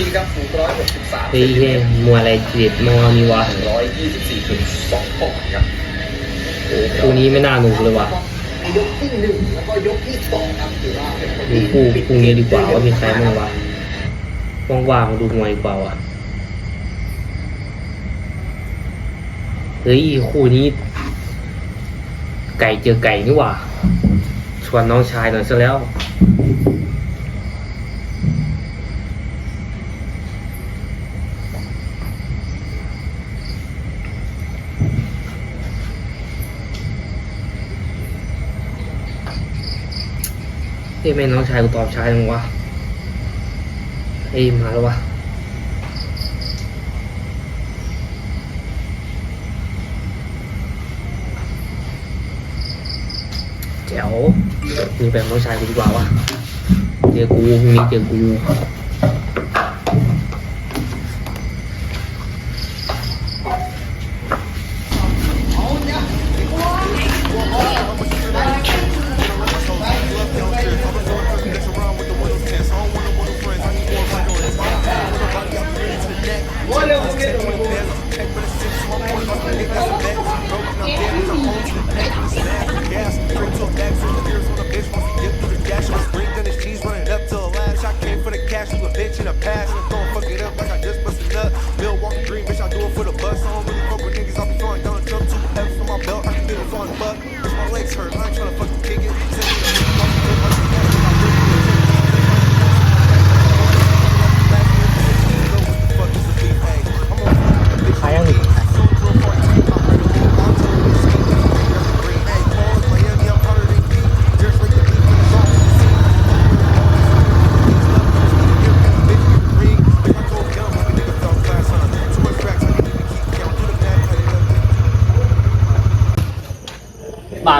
ปีครับสูงร้อยหกสิบสามเฮ้ยเฮ้ยมัวอะไรจีดมัวมีวะร้อยยี่สิบสี่จุดสองปอนด์ครับโอ้คู่นี้ไม่น่าหนุกเลยว่ะในยกที่หนึ่งแล้วก็ยกที่สองครับถือว่าเป็นคนดูที่คู่คู่นี้ดีกว่าว่ามีใครบ้างวะว่างๆดูมวยดีกว่าว่ะเฮ้ยคู่นี้ ไก่เจอไก่นี่หว่าชวนน้องชายหน่อยซะแล้ว เฮ้ยแม่น้องชายกูตอบชายมึงวะเฮ้ยมาแล้ววะแจ๋วนี่เป็นน้องชายกูดีกว่าวะเจอกูพรุ่งนี้เจอกู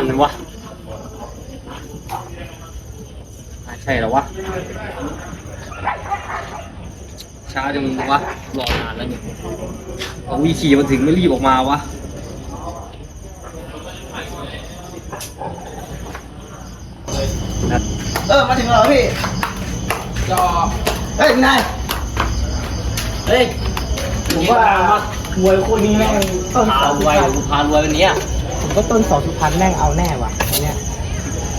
านมันวะอ่าใช่แล้ววะ ช้าจังวะ รอนานแล้วเนี่ยเอาวิธีมาถึงไม่รีบออกมาวะเออ มาถึงแล้วเหรอพี่ จอ เฮ้ยนายเฮ้ยผมว่ามวยคู่นี้แม่งต้นพาเสารสุวยพรรณกูพารวยวันเนี้ยผม ก็ต้นเสาสุพรรณแม่งเอาแน่ว่ะอันเนี้ย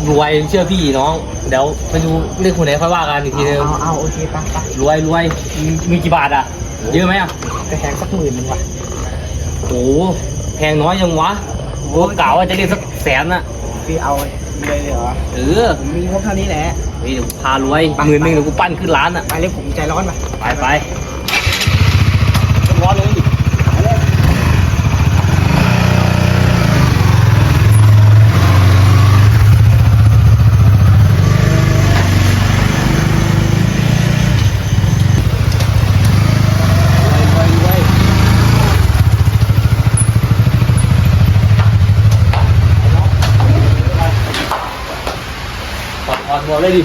รวยเชื่อพี่น้อง เดี๋ยวไปดูเรื่องคนไหนค่อยว่ากันอีกทีนึงเอาเอาโอเคไปไปรวยรวยมีมีกี่บาทอะ เยอะไหมอะไปแทงสักหมื่นหนึงว่ะโอ้โหแพงน้อยยังวะโอ้กล่าวว่าจะเรียกสักแสนอะพี่เอาเลยเหรอเออผมมีงบเท่านี้แหละเฮ้ยเดี๋ยวกูพารวยหมื่นหนึ่งเดี๋ยวกูปั้นขึ้นร้านอะไปเลยผมใจร้อนว่ะไปไปร้อนเลยดิ ไปเลย รวยรวยถอดถอดหมวก เลยดิ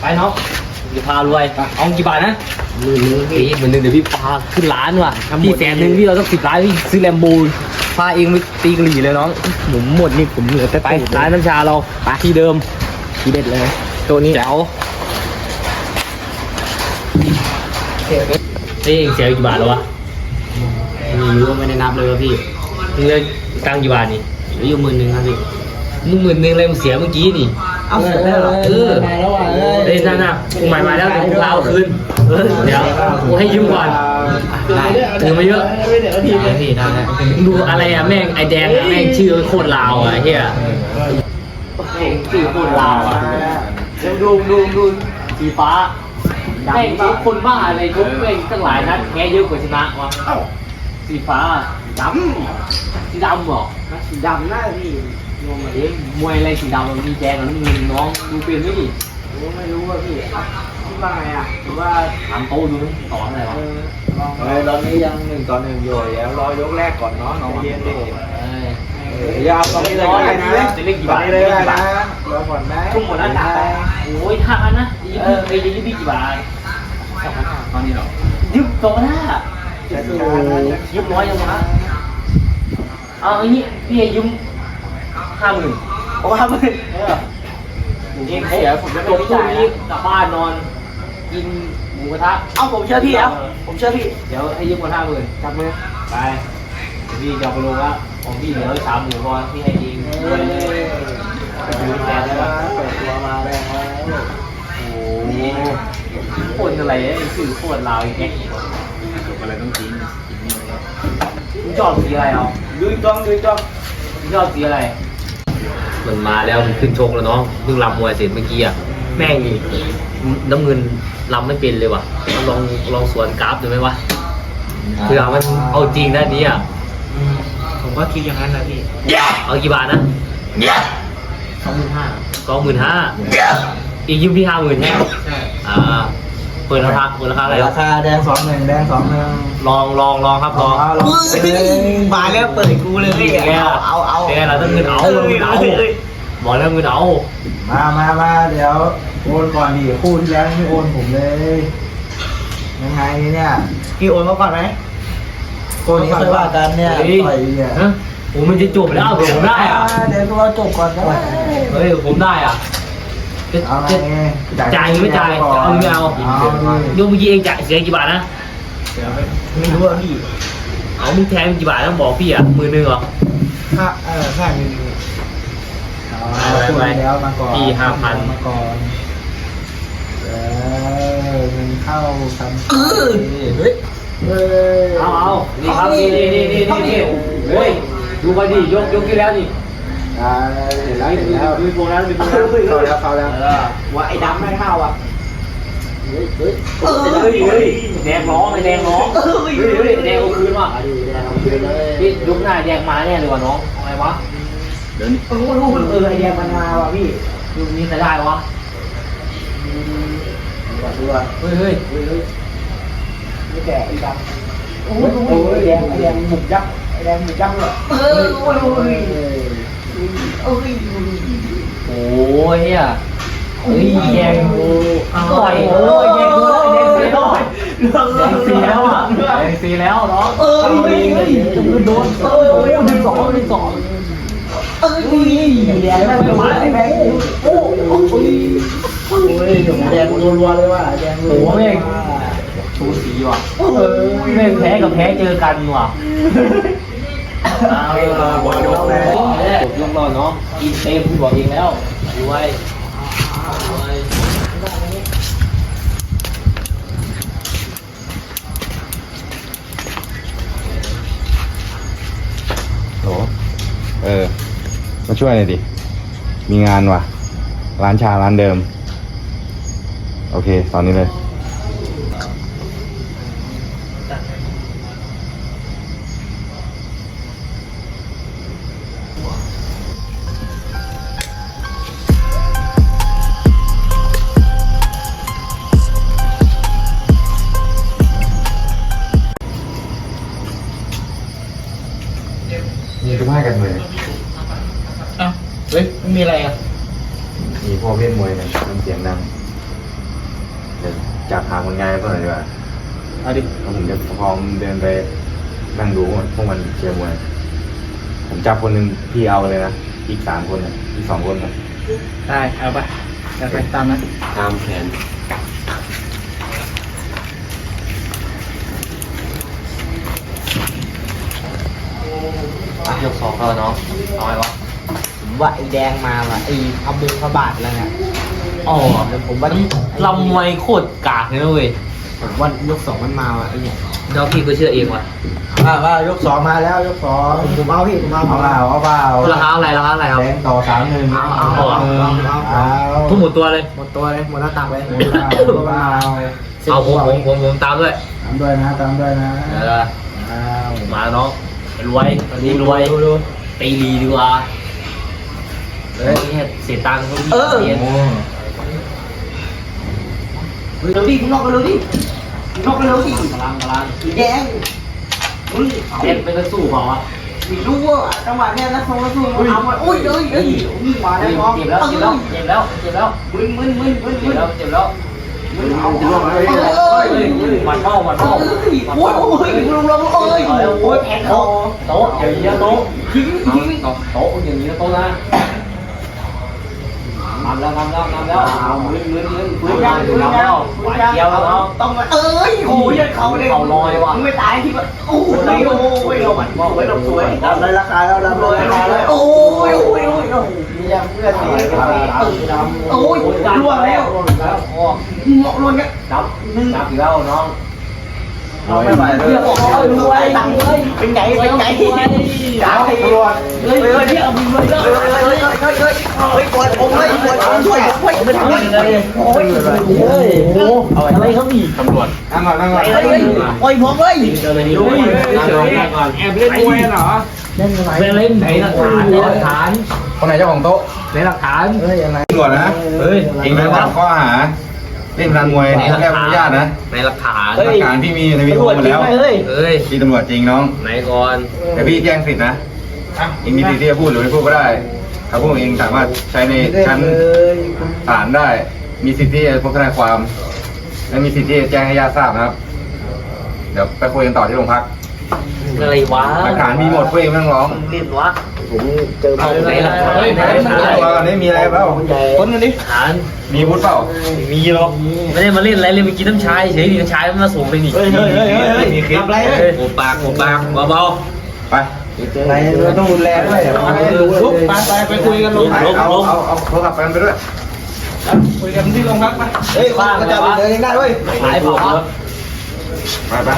ไปน้องจะพารวย เอากี่บาทนะหมื่นหนึงพี่พี่เหมือนหนึ่งเดี๋ยวพี่พาขึ้นร้านว่ะพี่แสนหนึ่งพี่เราต้องสิบล้านพี่ซื้อแลมโบพาเองไปตีกะหรี่เลยน้องผมหมดนี่ผมเหลือแต่ไปตูดร้านน้ำชาเราไปที่เดิมทีเด็ดเลยตัวนี้แจ๋วเดี๋ยวนี้เฮ้ยเองเสียกี่บาทแล้ววะมีเยอะไม่ได้นับเลยวะพี่มึงเลยตังค์กี่บาทนี่เหลืออยู่หมื่นหนึงครับพี่มึงหมื่นหนึ่งเลยมึงเสียเมื่อกี้นี่ เอาเสร็จแล้วเหรอเออมาแล้วว่ะเฮ้ยนั่นน่ะกูใหม่มาแล้วเดี๋ยวกูพาเอาคืนเดี๋ยวกูให้ยืมก่อนได้ถือมาเยอะไม่เดี๋ยวทีได้พี่ได้ดูอะไรอะแม่งไอแดงอะแม่งชื่อโคตรลาวอะเฮียชื่อโคตรลาวอะเดี๋ยวดูดูดูสีฟ้าแม่งทุกคนบ้าอะไรทุกแม่งตั้งหลายนัดแพ้เยอะกว่าชนะวะสีฟ้าดำสีดำเหรอสีดำหน้าพี่ งงมาดิมวยอะไรสีดำมันมีแดงมันมีน้องดูเป็นไหมดิผมไม่รู้ว่าพี่คิดว่าไงอะหรือว่าถามโต๊ะดูไหมสอนอะไรเอวะอลองเออตอนนี้ยังหนึ่งต่อหนึ่งอยู่เดี๋ยวรอยกแรกก่อนเนาะน้องเรียนดิเอ้ยเออยาวตอนนี้เลยก็ได้นะจะเล่นกี่บาทตอนนี้เลยก็ได้นะรอก่อนไหมทุ่มหมดแล้วจ่ายไปโอ้ยห้าพันนะยืมไปยืมพี่กี่บาทตอนนี้เหรอยืมสองพันห้าจะดูยืมน้อยยังวะเอาอย่างนี้พี่ให้ยืม ห้าหมื่นโอ้ครับพี่เออเองเสียผมจะจบช่วงนี้กลับบ้านนอน กินหมูกระทะเอาผมเชื่อพี่เอาผมเชื่อพี่ เดี๋ยวให้ยืมกระทะหมื่นจับมือไปเดี๋ยวพี่จะเอาไปลงว่าของพี่เหลือสามหมูพอพี่ให้ยิงด้วยเลยยืมแทนได้ปะเปิดตัวมาแรงแล้วโอ้โหโคตรอะไรไอ้สื่อโคตรลาวไอ้แก๊กอะไรต้องกินมึงชอบสีอะไรเอาดูจ้องดูจ้องมึงชอบสีอะไร มันมาแล้วมันขึ้นชกแล้วน้องเพิ่งรำมวยเสร็จเมื่อกี้อะแม่งนี่น้ำเงินรำไม่เป็นเลยว่ะลองลองสวนกราฟดูไหมวะเผื่อมันเอาจริงด้านนี้อะผมก็คิดอย่างนั้นนะพี่เอากี่บาทนะสองหมื่นห้าสองหมื่นห้าอีกยืมพี่ห้าหมื่นแน่ใช่อ่า เปิดราคาเปิดราคาอะไรราคาแดงสองหนึ่งแดงสองหนึ่งลองลองลองครับลองเอาลองไปเลยมาแล้วเปิดกูเลยเป็นไงล่ะเอาเอาเป็นไงล่ะต้องเงินเอาเงินเอาบอกแล้วเงินเอามามามาเดี๋ยวโอนก่อนดิคู่ที่แล้วไม่โอนผมเลย ยังไงเนี่ยพี่โอนมาก่อนไหมตัวนี้ค่อยว่ากันเนี่ยเฮ้ยต่อยเนี่ยฮะผมมันจะจบแล้วผมได้อะเดี๋ยวเราจบก่อนนะเฮ้ยผมได้อะ จะเอาไงจะจ่ายหรือไม่จ่ายจะเอาหรือไม่เอาเอาดิยกเมื่อกี้เองจ่ายเสียกี่บาทนะไม่รู้อะพี่เอามึงแทนกี่บาทต้องบอกพี่อะมือหนึงเหรอ ค่าเออค่าเงินเอาคู่ที่แล้วมาก่อนพี่5,000 มาก่อนเออเงินเข้าทำเฮ้ยเฮ้ยเอาเอานี่ครับนี่นี่นี่นี่นี่นี่เฮ้ยดูมาดิยกยกที่แล้วนี่ อ่าเห็นแล้วเห็นแล้วดูโปรแล้วดูโปรเข้าแล้วแล้วเข้าแล้วว่าไอ้ดำไม่เข้าอะเฮ้ยเฮ้ยเฮ้ยแดงร้องไอ้แดงร้องเฮ้ยแดงเอาคืนว่ะพี่ยกหน้าแดงมาแน่เลยว่ะน้องทำไมวะเดี๋ยวนี้โอ้โหเออไอเดียมันมาว่ะพี่ลูกนี้จะได้วะก่อนดูก่อนเฮ้ยเฮ้ยไม่แก่อ้ดำโอ้โอ้ยไอ้แดงไอ้แดงหมุกยักษ์ไอ้แดงหมุกยักษ์เลยเออโอ้ย โอ้ยโอ้ยอะเฮ้ยแดงกูต่อยโอ้ยแดงโดนแดงเสีแล้วแดงเสีแล้วอะแดงเสีแล้วเน้องเออเฮ้ยเฮ้ยโดนเออโอ้ยหนึ่งสองหนึ่งสองเอ้ยแดงไม่เป็นไรแดงโอ้โหโอ้ยแดงรัวๆเลยว่ะแดงรัวโอ้แม่งชูสีว่ะเออแม่งแพ้กับแพ้เจอกันว่ะ เอาหมดยกแล้วหมดยกแล้วเนาะกินเต็มพี่บอกเองแล้วดูไว้โหเออ มาช่วยหน่อยดิ มีงานว่ะ ร้านชาร้านเดิม โอเค ตอนนี้เลย เฮ้ยไม่มีอะไรอะมีพวกเล่นมวยเนี่ยทำเสียงดังเดี๋ยวจับหาคนงานก่อนหน่อยดีกว่าเอาดิแล้วผมจะพร้อมเดินไปนั่งดูพวกมันเชียร์มวย ผมจับคนหนึ่งพี่เอาเลยนะ อีกสามคนน่ะอีกสองคนน่ะได้เอาไปเอาไปตามนั้นตามแผนยกสองเข้าเนาะน้อยวะ ผมว่าไอ้แดงมาว่ะไอ้พระบุพระบาทแล้วเนี่ยอ๋อเดี๋ยวผมว่าลำมวยโคตรกากเลยนะเว้ยผมว่ายกสองมันมาว่ะไอ้เนี่ยแล้วพี่ก็เชื่อเองว่ะว่าว่ายกสองมาแล้วยกสองผมเอาพี่ผมเอาเอาเปล่าเอาเปล่าราคาอะไรราคาอะไรครับแดงต่อสามหนึ่งเอาเอาเอาเอาเอาทุกหมดตัวเลยหมดตัวเลยหมดหน้าตักเลยเอาเปล่าเอาผมผมผมผมตามด้วยตามด้วยนะตามด้วยนะเออเอามาน้องรวยตอนนี้รวยตีลีดีกว่า เฮ้ยเสียตังค์เขาพี่เสียโอ้เร็วดิมึงนอกกันเร็วดิมึงนอกกันเร็วดิกำลังกำลังสีแดงมึงเจ็บไปก็สู้เขาอะไม่รู้ว่าจังหวะเนี้ยนักสู้นักสู้มันเอามาโอ้ยเอ้ยเอ้ยนี่มาแล้วน้องเจ็บแล้วเจ็บแล้วเจ็บแล้วเจ็บแล้วมึนมึนมึนมึนเจ็มึบนแล้วเจ็บแล้วมึนเอาเฮ้ยเอ้ยเฮ้ยเฮ้ยหมัดเข้าหมัดเข้าโอ้ยโอ้ยลงลงเอ้ยโอ้ยแผนคอโต๊ะอย่างนี้นะโต๊ะทิ้งทิ้งโต๊ะอย่างนี้นะโต๊ะนะม ทำแล้วทำแล้วทำแล้วเอามึนมึนมึนฟื้ฟื้นนยัยังงฟื้ฟื้นนยัยังงหวานเจี๊ยวแล้วต้องมาเอ้ยโอ้ยเขาเลยเขาลอยว่ะมึงไม่ตายที่ว่าโอ้ยโอ้ยเราหวั่นบอกไว้เราสวยรับเลยราคาแล้วรับเลยราคาแล้วโอ้ยโอ้ยโอ้ยโอ้ยมียังเพื่อนตีครับโอ้ยล่วงแล้วหมอกล่วงเงี้ยจับจับอีกแล้วน้อง เราไม่ไหวเลเรียยกออกเอารวยตังเลยเป็นไงเป็นไงจ้าให้รวยเฮ้ยเฮ้ยเรียเลยเฮ้ยเฮ้ยเฮ้ยเฮ้ยเฮ้ยเฮ้ยปวดผมเลยปวดผมช่วยช่วยไม่ทำเลยโอ้ยเฮ้ยโอ้อะไรเขาอีกตำรวจนั่งก่อนนั่งก่อนเฮ้ยโอ้ยผมเลยเจอเลยนี่ด้วยก่อนแอบเล่นมวยเหรอเป็นเล่นไหนหลักฐานไหนหลักฐานคนไหนเจ้าของโต๊ะไหนหลักฐานเฮ้ยยังไงตำรวจนะเฮ้ยเองโดนจับข้อหา เล่นพนันมวยนี่แค่อนุญาตนะในหลักฐานหลักฐานที่มีในวิดีโอหมดแล้วเฮ้ยเฮ้ยพี่ตำรวจจริงน้อง ไหนก่อนแต่พี่แจ้งสิทธินะเองมีสิทธิ์ที่จะพูดหรือไม่พูดก็ได้ถ้าพูดเองสามารถใช้ในชั้นเลยศาลได้ มีสิทธิ์ที่จะพบทนายความ และมีสิทธิ์ที่จะแจ้งให้ญาติทราบนะครับ เดี๋ยวไปคุยกันต่อที่โรงพักอะไรวะหลักฐานมีหมดเพื่อนไม่ต้องร้อง เล่นวะ ผมเจอเอาไหนลักฐานเฮ้ยไหนตัวก่อนนี่มีอะไรเปล่าคนกันดิฐานมีวุฒิเปล่ามีหรอกไม่ได้มาเล่นอะไรเลยไปกินน้ำชาเฉยๆน้ำชามันมาส่งไปนี่เฮ้ยเฮ้ยเฮ้ยเฮ้ยมีคลิปอะไรเฮ้ยโอ้ปากโอ้ปากเบาๆไปไหนเราต้องรุนแรงด้วยลุกไปไปไปคุยกันลุกเอาเอาเอาโทรศัพท์ไปกันไปด้วยคุยกันที่โรงพักไปเฮ้ยก็จะเดินได้เว้ยหายเผาไปไป